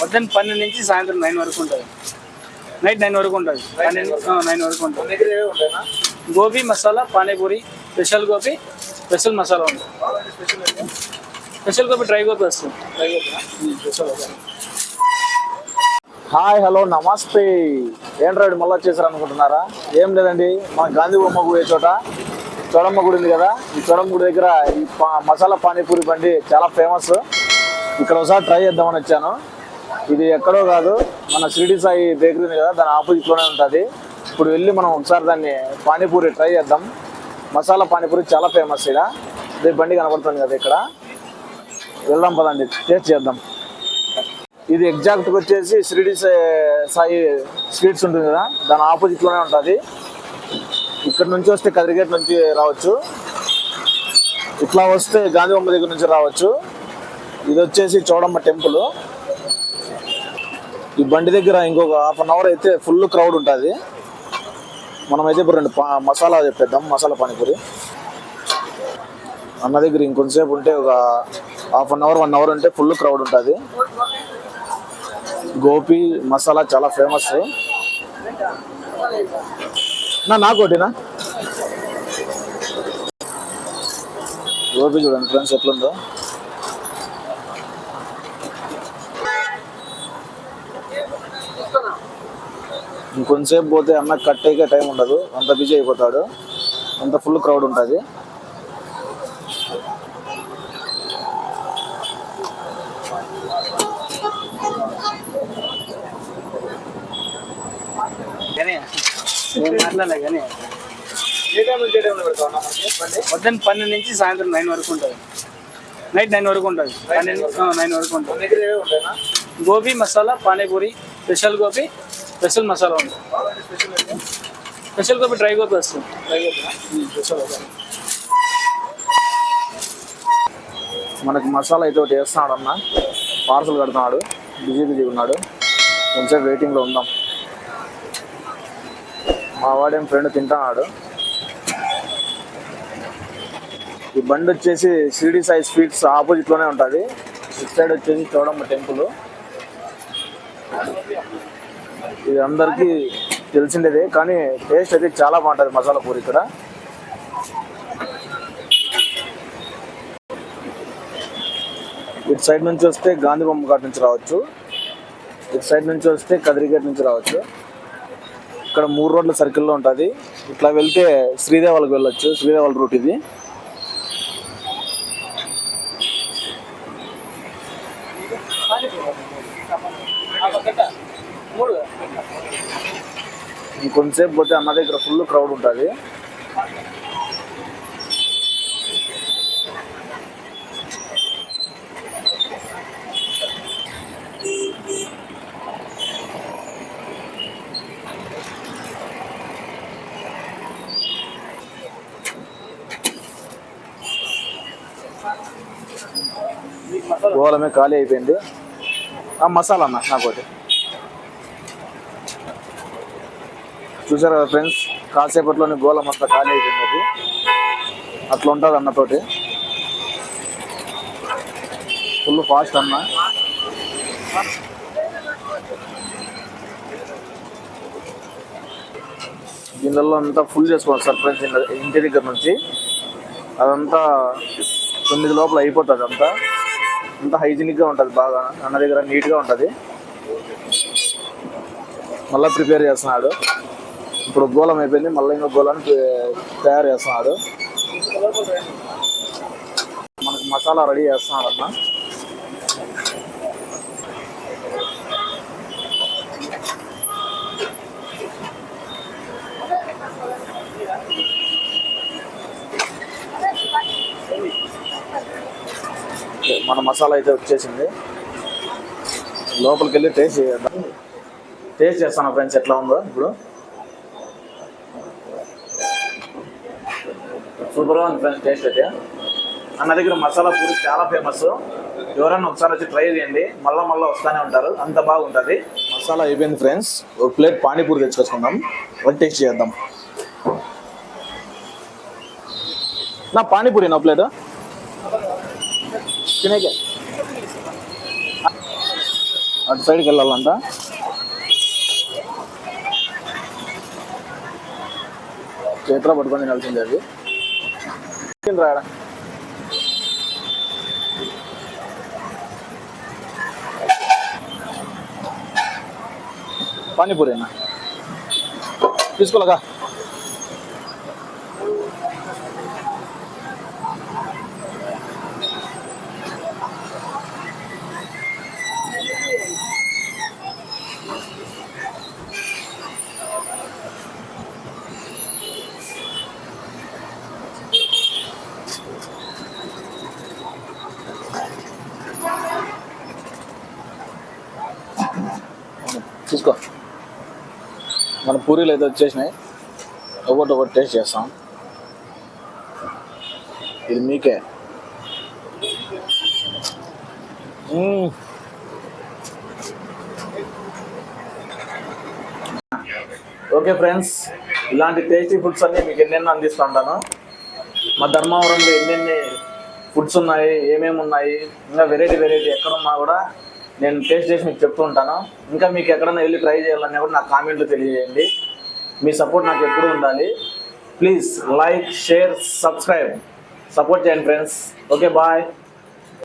పొద్దున్న పన్నెండు నుంచి సాయంత్రం నైన్ వరకు ఉంటుంది. నైట్ నైన్ వరకు ఉంటుంది. పన్నెండు నైన్ వరకు ఉంటుంది. గోబీ మసాలా పానీపూరి స్పెషల్ గోబీ స్పెషల్ మసాలా ఉంటుంది. స్పెషల్ గోబీ డ్రై గోబీ వస్తుంది. చేద్దాం హాయ్ హలో నమస్తే. ఏం రైడ్ మళ్ళీ వచ్చేసారు అనుకుంటున్నారా ఏం లేదండి మన గాంధీ బొమ్మ పోయే చోట? చోడమ్మ గుడి ఉంది కదా. ఈ చోడమ్మ గుడి దగ్గర ఈ పా- మసాలా పానీపూరి బండి చాలా ఫేమస్ ఇక్కడ ఒకసారి ట్రై చేద్దామని వచ్చాను. ఇది ఎక్కడో కాదు మన షిరిడి సాయి బేకరీ ఉంది కదా దాని ఆపోజిట్లోనే ఉంటుంది. ఇప్పుడు వెళ్ళి మనం ఒకసారి దాన్ని పానీపూరి ట్రై చేద్దాం. మసాలా పానీపూరి చాలా ఫేమస్ ఇక్కడ ఇదే బండి కనబడుతుంది కదా ఇక్కడ. వెళ్దాం పదండి టేస్ట్ చేద్దాం. ఇది ఎగ్జాక్ట్గా వచ్చేసి షిరిడి సాయి స్వీట్స్ ఉంటుంది కదా దాని ఆపోజిట్లోనే ఉంటుంది. ఇక్కడ నుంచి వస్తే కదిరిగేట్ నుంచి రావచ్చు. ఇట్లా వస్తే గాంధీ బొమ్మ దగ్గర నుంచి రావచ్చు. ఇది వచ్చేసి చూడమ్మ టెంపుల్. ఈ బండి దగ్గర ఇంకొక హాఫ్ అన్ అవర్ అయితే ఫుల్ క్రౌడ్ ఉంటుంది. మనమైతే ఇప్పుడు రెండు మసాలా చెప్పేద్దాం మసాలా పానీపూరి. అన్న దగ్గర ఇంకొంతసేపు ఉంటే ఒక half an hour one hour ఉంటే ఫుల్ క్రౌడ్ ఉంటుంది. గోపి మసాలా చాలా ఫేమస్. నా నాకోటినా గోపి చూడండి ఫ్రెండ్స్ ఎట్లుందో. ఇంకొంతసేపు పోతే అన్న కట్ అయ్యే టైం ఉండదు. అంత బిజీ అయిపోతాడు. అంత ఫుల్ క్రౌడ్ ఉంటుంది. పొద్దున్న పన్నెండు నుంచి సాయంత్రం నైన్ వరకు ఉంటుంది. నైట్ నైన్ వరకు ఉంటుంది. పన్నెండు నైన్ వరకు ఉంటుంది. గోబీ మసాలా పానీపూరి స్పెషల్ గోబీ స్పెషల్ మసాలా ఉంది. స్పెషల్ కాబట్టి డ్రై గోపి వస్తుంది. ట్రై చేద్దాం మనకు మసాలా అయితే ఒకటి వేస్తున్నాడు అన్న పార్సల్ కడుతున్నాడు. బిజీ బిజీ ఉన్నాడు. కొంచెం వెయిటింగ్లో ఉందాం. మా వాడేం ఫ్రెండ్ తింటున్నాడు. ఈ బండి వచ్చేసి షిరిడి సాయి స్వీట్స్ ఆపోజిట్లోనే ఉంటుంది. ఇటు సైడ్ వచ్చేసి చూడమ్మ టెంపుల్. ఇది అందరికీ తెలిసిండేదే కానీ టేస్ట్ అయితే చాలా బాగుంటుంది మసాలా పూరి ఇక్కడ. ఇటు సైడ్ నుంచి వస్తే గాంధీ బొమ్మ ఘాట్ నుంచి రావచ్చు. ఇటు సైడ్ నుంచి వస్తే కదిరిగేట్ నుంచి రావచ్చు. ఇక్కడ మూడు రోడ్ల సర్కిల్లో ఉంటుంది. ఇట్లా వెళ్తే శ్రీదేవాలకు వెళ్ళొచ్చు శ్రీదేవాల రూట్ ఇది. ఇంకొంతసేపు పోతే అన్న దగ్గర ఫుల్ క్రౌడ్ ఉంటుంది. గోళమే ఖాళీ అయిపోయింది. ఆ మసాలా అన్న నాకు ఒకటి. చూసారు కదా ఫ్రెండ్స్? కాసేపట్లోనే గోళం అంతా ఖాళీ అయిపోయింది. అది అట్లా ఉంటుంది అన్నతోటి. ఫుల్ ఫాస్ట్ అన్న. దీనిలో అంతా ఫుల్ చేసుకోవాలి సార్ ఫ్రెండ్స్ ఇంటి దగ్గర నుంచి. అదంతా తొమ్మిది లోపల అయిపోతుంది అంతా. అంతా హైజీనిక్గా ఉంటుంది బాగా. అన్న దగ్గర నీట్గా ఉంటుంది. మళ్ళీ ప్రిపేర్ చేస్తున్నాడు. ఇప్పుడు గోళం అయిపోయింది మళ్ళీ ఇంకో గోళాన్ని తయారు చేస్తున్నాడు. మనకు మసాలా రెడీ చేస్తున్నాడు అన్న మన మసాలా అయితే వచ్చేసింది. లోపలికి వెళ్ళి టేస్ట్ చేద్దాం. టేస్ట్ చేస్తాను ఫ్రెండ్స్ ఎట్లా ఉందో ఇప్పుడు. సూపర్గా ఉంది ఫ్రెండ్స్ టేస్ట్ అయితే. అన్న దగ్గర మసాలా పూరి చాలా ఫేమస్ ఎవరన్నా ఒకసారి వచ్చి ట్రై చేయండి. మళ్ళీ మళ్ళీ వస్తూనే ఉంటారు. అంత బాగుంటుంది. మసాలా అయిపోయింది ఫ్రెండ్స్ ఒక ప్లేట్ పానీపూరి తెచ్చుకొచ్చుకుందాం. వన్ టేస్ట్ చేద్దాం. నా పానీపూరి నా ప్లేట్ తినే అటు సైడ్కి వెళ్ళాలంట. చేతిలో పట్టుకొని తినాల్సిందే అది. రాయడా పానీపూరేనా తీసుకోలేగా తీసుకో మన పూరీలు అయితే వచ్చేసినాయి. ఒకటి ఒకటి టేస్ట్ చేస్తాం. ఇది మీకే. ఓకే ఫ్రెండ్స్ ఇలాంటి టేస్టీ ఫుడ్స్ అన్ని మీకు ఎన్నెన్నో అందిస్తూ ఉంటాను. మా ధర్మవరంలో ఎన్నెన్ని ఫుడ్స్ ఉన్నాయి ఏమేమి ఉన్నాయి ఇంకా వెరైటీ వెరైటీ ఎక్కడున్నా కూడా నేను టేస్ట్ చేసి మీకు చెప్తూ ఉంటాను. ఇంకా మీకు ఎక్కడైనా వెళ్ళి ట్రై చేయాలన్నా కూడా నాకు కామెంట్లు తెలియజేయండి. మీ సపోర్ట్ నాకు ఎప్పుడు ఉండాలి. Please like share subscribe. Support చేయండి ఫ్రెండ్స్. Okay bye.